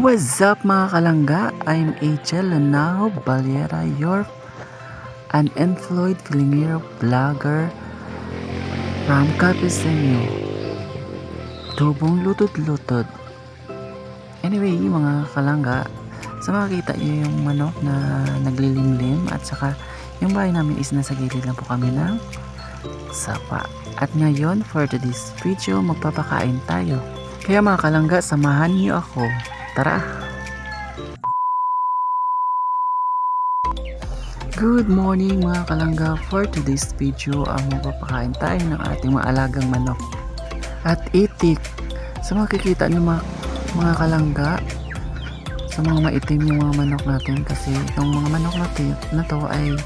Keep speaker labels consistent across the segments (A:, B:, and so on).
A: What's up mga kalangga? I'm Angel Lanao Baliera, your unemployed Filipino vlogger from Capisenyo. Tubong lutod-lutod. Anyway, mga kalangga, sa makikita nyo yung manok na naglilimlim at saka yung bahay namin is nasa gilid lang po kami ng sapa. At ngayon, for today's video, magpapakain tayo. Kaya mga kalangga, samahan niyo ako. Tara! Good morning mga kalangga. For today's video, ang magpapakain tayo ng ating mga alagang manok. At itik. Sa makikita niyo mga, mga kalangga, sa mga maitim yung mga manok natin kasi itong mga manok natin na to ay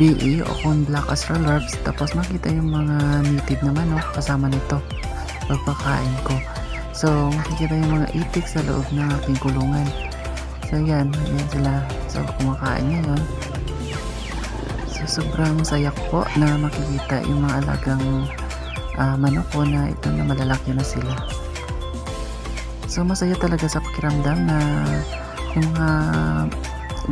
A: BE o kung Black Astrolabs tapos makita yung mga native na manok kasama nito pagpakain ko so makikita yung mga itik sa loob ng aking kulungan. So yan, yan sila. So kumakain ngayon. So sobrang saya ko po na makikita yung mga alagang ah, manok ko na ito na malalaki na sila. So masaya talaga sa pakiramdam na yung mga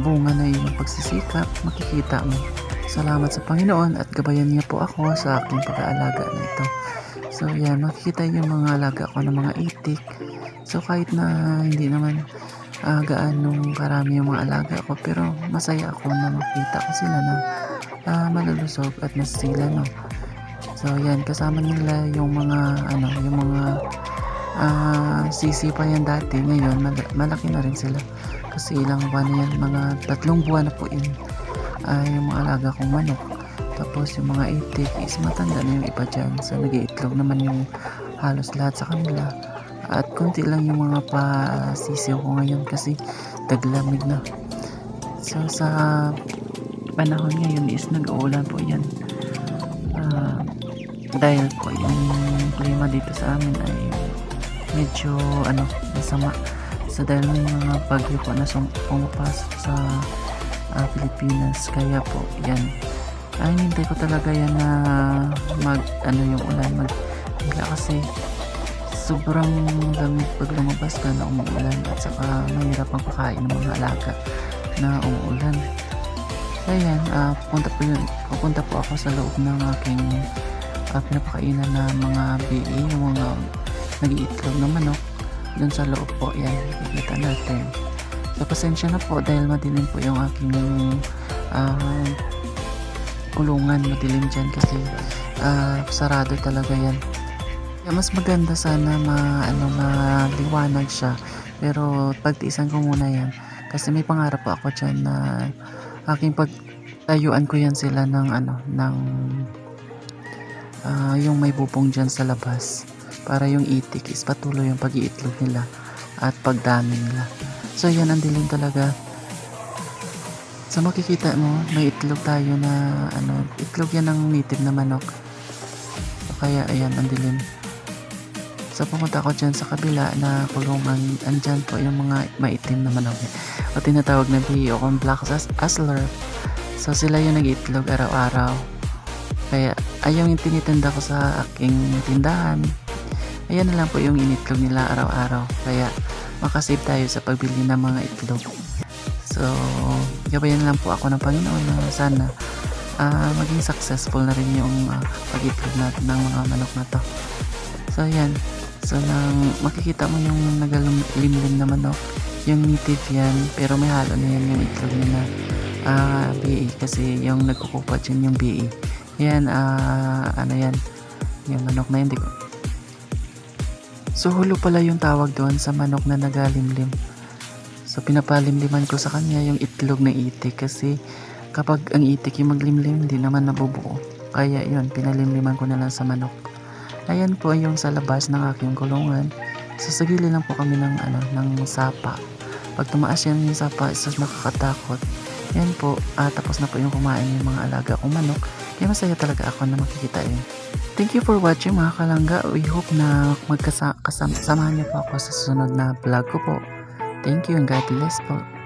A: bunga na yung pagsisikap makikita mo. Salamat sa Panginoon at gabayan niya po ako sa aking pag-aalaga na ito. So yan, makikita yung mga alaga ko ng mga itik. So kahit na hindi naman uh, gaanong karami yung mga alaga ko, pero masaya ako na makita ko sila na uh, malulusog at masila no. So yan, kasama nila yung mga ano, yung mga uh, sisi pa yan dati. Ngayon, mal- malaki na rin sila. Kasi ilang buwan na yan, mga tatlong buwan na po yun ay yung mga alaga kong manok. Tapos yung mga itik is matanda na yung iba dyan. So nag-iitlog naman yung halos lahat sa kanila. At konti lang yung mga pasisiw ko ngayon kasi taglamig na. So sa panahon ngayon is nag-uulan po yan. Ah, dahil po yung klima dito sa amin ay medyo ano masama. So dahil may mga bagyo po na pumapasok sa uh, Pilipinas kaya po yan ay hindi ko talaga yan na mag ano yung ulan mag bigla kasi sobrang lamig pag lumabas ka na umuulan at saka mahirap ang pakain ng mga alaga na umuulan. Kaya yan uh, pupunta po yun pupunta po ako sa loob ng aking uh, pinapakainan na mga BE yung mga nag-iitlog na manok dun sa loob po. Yan kikita natin. So, pasensya na po dahil madilim po yung aking uh, kulungan. Madilim dyan kasi uh, sarado talaga yan. Kaya mas maganda sana ma, ano, maliwanag siya. Pero pagtiisan ko muna yan. Kasi may pangarap po ako dyan na aking pagtayuan ko yan sila ng ano, ng uh, yung may bubong dyan sa labas. Para yung itik is patuloy yung pag-iitlog nila at pagdami nila. So yan ang dilim talaga. So makikita mo, may itlog tayo na ano, itlog yan ng native na manok. So kaya ayan ang dilim. So pumunta ako dyan sa kabila na kulungan. Andyan po yung mga maitim na manok. O tinatawag na biyo kung black as asler. So sila yung nag-itlog araw-araw. Kaya ayaw yung tinitinda ko sa aking tindahan. Ayan na lang po yung initlog nila araw-araw. Kaya makasave tayo sa pagbili ng mga itlog. So, gabayan lang po ako ng Panginoon na sana uh, maging successful na rin yung uh, pag-itlog natin ng mga manok na to. So, yan. So, nang makikita mo yung nagalimlim na manok, yung native yan, pero may halo na yan yung itlog niya na uh, BE kasi yung nagkukupat yun yung BE. Yan, uh, ano yan, yung manok na yun, So hulo pala yung tawag doon sa manok na nagalimlim. So pinapalimliman ko sa kanya yung itlog ng itik kasi kapag ang itik yung maglimlim hindi naman nabubuo. Kaya yun, pinalimliman ko na lang sa manok. Ayan po yung sa labas ng aking kulungan. So sa gilid lang po kami ng, ano, ng sapa. Pag tumaas yan yung sapa, isa nakakatakot. Yan po, ah, tapos na po yung kumain yung mga alaga kong manok. Kaya masaya talaga ako na makikita yun. Thank you for watching mga kalangga. We hope na magkasamahan niyo po ako sa susunod na vlog ko po. Thank you and God bless po.